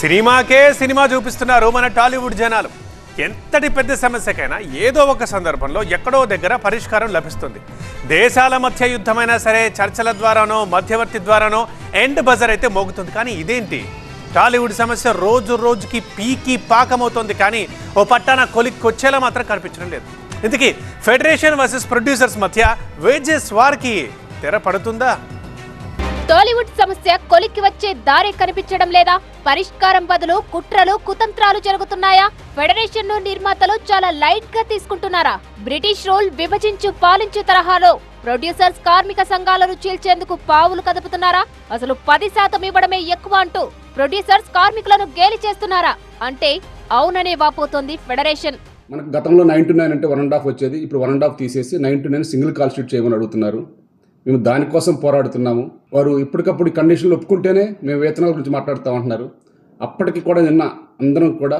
సినిమాకే సినిమా చూపిస్తున్నారు మన టాలీవుడ్ జనాలు. ఎంతటి పెద్ద సమస్యకైనా ఏదో ఒక సందర్భంలో ఎక్కడో దగ్గర పరిష్కారం లభిస్తుంది. దేశాల మధ్య యుద్ధమైనా సరే చర్చల ద్వారానో మధ్యవర్తి ద్వారానో ఎండ్ బజర్ అయితే మోగుతుంది. కానీ ఇదేంటి? టాలీవుడ్ సమస్య రోజు రోజుకి పీకి పాకమవుతోంది. కానీ ఓ పట్టాన కొలిక్కొచ్చేలా మాత్రం కనిపించడం లేదు. ఇంతకీ ఫెడరేషన్ వర్సెస్ ప్రొడ్యూసర్స్ మధ్య వేజెస్ వారికి తెర పడుతుందా? టాలీవుడ్ సమస్య కొలిక్కి వచ్చే దారి కనిపించడం లేదా? పరిష్కారం బదులు కుట్రలు కుతంత్రాలు జరుగుతున్నాయా? ఫెడరేషన్ను నిర్మాతలు చాలా లైట్గా తీసుకుంటున్నారా? బ్రిటిష్ రూల్ విభజించు పాలించు తరహాలో ప్రొడ్యూసర్స్ కార్మిక సంఘాలను చీల్చేందుకు పావులు కదుపుతున్నారా? అసలు పది శాతం ఇవ్వడమే ఎక్కువ అంటూ ప్రొడ్యూసర్స్ కార్మికులను గేలి చేస్తున్నారా? అంటే అవుననే వాపోతోంది ఫెడరేషన్. మనకు గతంలో నైన్ టు నైన్ అంటే వన్ అండ్ హాఫ్ వచ్చేది ఇప్పుడు వన్ అండ్ హాఫ్ తీసేసి nine to nine single call sheet చేయమని అడుగుతున్నారు. మేము దానికోసం పోరాడుతున్నాము. వారు ఇప్పటికప్పుడు ఈ కండిషన్లు ఒప్పుకుంటేనే మేము వేతనాల గురించి మాట్లాడుతాం అంటున్నారు అప్పటికి కూడా నిన్న అందరం కూడా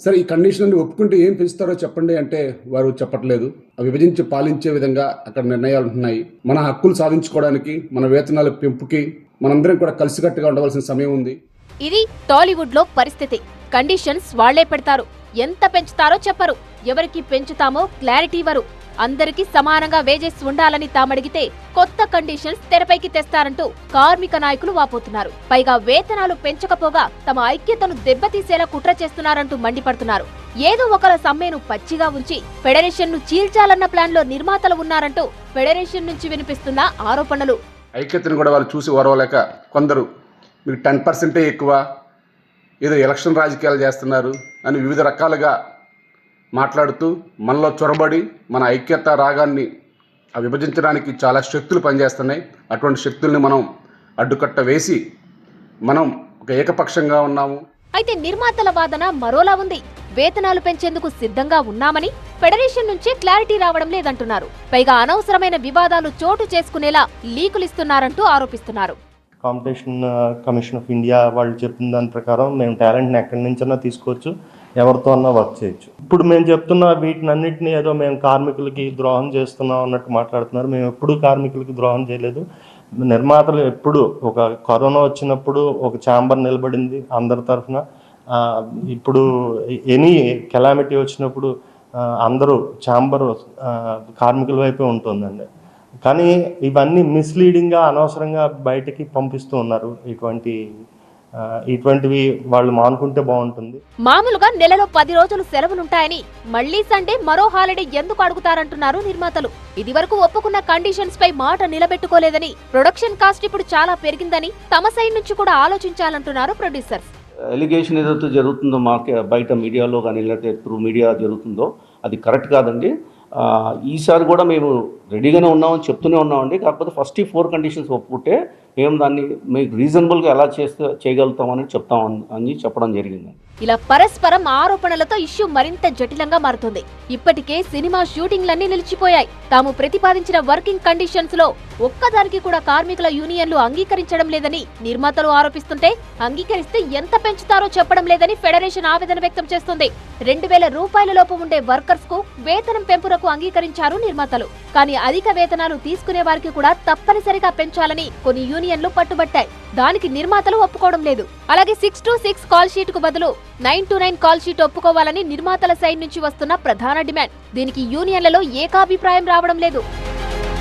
సరే ఈ కండిషన్ని ఒప్పుకుంటే ఏం పెంచుతారో చెప్పండి అంటే వారు చెప్పట్లేదు. విభజించి పాలించే విధంగా అక్కడ నిర్ణయాలు ఉన్నాయి మన హక్కులు సాధించుకోవడానికి మన వేతనాల పెంపుకి మనందరం కూడా కలిసికట్టుగా ఉండవలసిన సమయం ఉంది. ఇది టాలీవుడ్లో పరిస్థితి. కండిషన్స్ వాళ్ళే పెడతారు. ఎంత పెంచుతారో చెప్పరు. ఎవరికి పెంచుతామో క్లారిటీ ఇవ్వరు. అందరికీ సమానంగా వేజెస్ ఉండాలని తామడిగితే కొత్త కండిషన్స్ తెరపైకి తెస్తారంటూ కార్మిక నాయకులు వాపోతున్నారు. పైగా వేతనాలు పెంచకపోగా తమ ఐక్యతను దెబ్బతీసేలా కుట్ర చేస్తున్నారంటూ మండిపడుతున్నారు. ఏదో ఒకల సమ్మెను పచ్చిగా ఉంచి ఫెడరేషన్ను చీల్చాలన్న ప్లాన్లో నిర్మాతలు ఉన్నారంటూ ఫెడరేషన్ నుంచి వినిపిస్తున్న ఆరోపణలు. ఐక్యతను కూడా వాళ్ళు చూసి ఓరవలేక కొందరు మీరు టెన్ పర్సెంటే ఎక్కువ ఏదో ఎలక్షన్ రాజకీయాలు చేస్తున్నారు అని వివిధ రకాలుగా మాట్లాడుతూ మనలో చొరబడి మన ఐక్యత రాగాన్ని విభజించడానికి చాలా శక్తులు పనిచేస్తున్నాయి. అటువంటి శక్తుల్ని మనం అడ్డుకట్ట వేసి మనం ఒక ఏకపక్షంగా ఉన్నాము. అయితే నిర్మాతల వాదన మరోలా ఉంది. వేతనాలు పెంచేందుకు సిద్ధంగా ఉన్నామని ఫెడరేషన్ నుంచి క్లారిటీ రావడం లేదంటున్నారు. పైగా అనవసరమైన వివాదాలు చోటు చేసుకునేలా లీకులిస్తున్నారంటూ ఆరోపిస్తున్నారు. కాంపిటీషన్ కమిషన్ ఆఫ్ ఇండియా వాళ్ళు చెప్పిన దాని ప్రకారం మేము టాలెంట్ని ఎక్కడి నుంచైనా తీసుకోవచ్చు ఎవరితో అన్నా వర్క్ చేయొచ్చు. ఇప్పుడు మేము చెప్తున్న వీటినన్నిటిని ఏదో మేము కార్మికులకి ద్రోహం చేస్తున్నాం అన్నట్టు మాట్లాడుతున్నారు. మేము ఎప్పుడూ కార్మికులకి ద్రోహం చేయలేదు. నిర్మాతలు ఎప్పుడు ఒక కరోనా వచ్చినప్పుడు ఒక ఛాంబర్ నిలబడింది అందరి తరఫున. ఇప్పుడు ఎనీ కెలామిటీ వచ్చినప్పుడు అందరూ ఛాంబర్ కార్మికుల వైపే ఉంటుందండి. కానీ ఇవన్నీ మిస్లీడింగ్గా అనవసరంగా బయటికి పంపిస్తూ ఉన్నారు. ఇటువంటి ఇటువంటివి వాళ్ళు మానుకుంటే బాగుంటుంది. మామూలుగా నెలలో పది రోజులు సెలవులుంటాయని మళ్ళీ సండే మరో హాలిడే ఎందుకు అడుగుతారంటున్నారు నిర్మాతలు. ఇదివరకు ఒప్పుకున్న కండిషన్స్ పై మాట నిలబెట్టుకోలేదని ప్రొడక్షన్ కాస్ట్ ఇప్పుడు చాలా పెరిగిందని తమ సైడ్ నుంచి కూడా ఆలోచించాలంటున్నారు ప్రొడ్యూసర్స్ ఎలిగేషన్ ఏదైతే జరుగుతుందో మార్కె బయట మీడియాలో కానీ లేకపోతే త్రూ మీడియా జరుగుతుందో అది కరెక్ట్ కాదండి. ఈసారి కూడా మేము రెడీగానే ఉన్నామని చెప్తూనే ఉన్నామండి. కాకపోతే ఫస్ట్ ఈ ఫోర్ కండిషన్స్ ఒప్పుకుంటే మేము దాన్ని మీకు రీజనబుల్గా ఎలా చేస్తే చేయగలుగుతామని చెప్తాం అని- అని చెప్పడం జరిగింది ఇలా పరస్పరం ఆరోపణలతో ఇష్యూ మరింత జటిలంగా మారుతుంది. ఇప్పటికే సినిమా షూటింగ్లన్నీ నిలిచిపోయాయి. తాము ప్రతిపాదించిన వర్కింగ్ కండిషన్స్లో ఒక్కదానికి కూడా కార్మికుల యూనియన్లు అంగీకరించడం లేదని నిర్మాతలు ఆరోపిస్తుంటే అంగీకరిస్తే ఎంత పెంచుతారో చెప్పడం లేదని ఫెడరేషన్ ఆవేదన వ్యక్తం చేస్తుంది. రెండు వేల రూపాయల లోపు ఉండే వర్కర్స్కు వేతనం పెంపునకు అంగీకరించారు నిర్మాతలు. కానీ అధిక వేతనాలు తీసుకునే వారికి కూడా తప్పనిసరిగా పెంచాలని కొన్ని యూనియన్లు పట్టుబట్టాయి. దానికి నిర్మాతలు ఒప్పుకోవడం లేదు. అలాగే సిక్స్ టు సిక్స్ కాల్ షీట్కు బదులు nine to nine call sheet ఒప్పుకోవాలని నిర్మాతల సైడ్ నుంచి వస్తున్న ప్రధాన డిమాండ్. దీనికి యూనియన్లలో ఏకాభిప్రాయం రావడం లేదు.